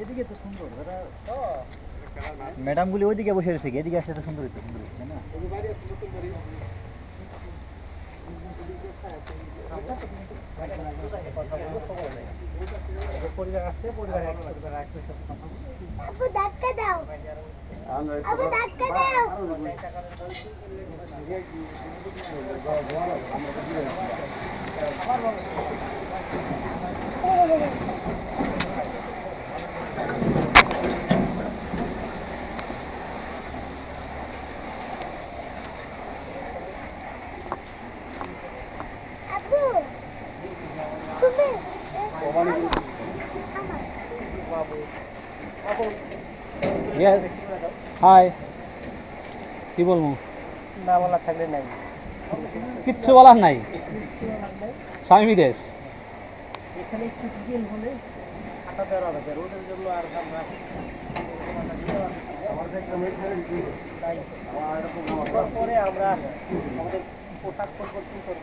এদিকে তো সুন্দর ম্যাডামগুলি ওইদিকে বসে রয়েছে এদিকে আসলে তো সুন্দর হইতো সুন্দর তাই না? আবু ইয়েস হাই কি বলব? না বলা থাকলে নাই। কিচ্ছু বলার নাই। স্বামী বিদেশ। এখানে একটু ডিটেল হলে রোদের জন্য আর আমরা তাই। পরে আমরা আমাদের পোশাক পরিবর্তন করব।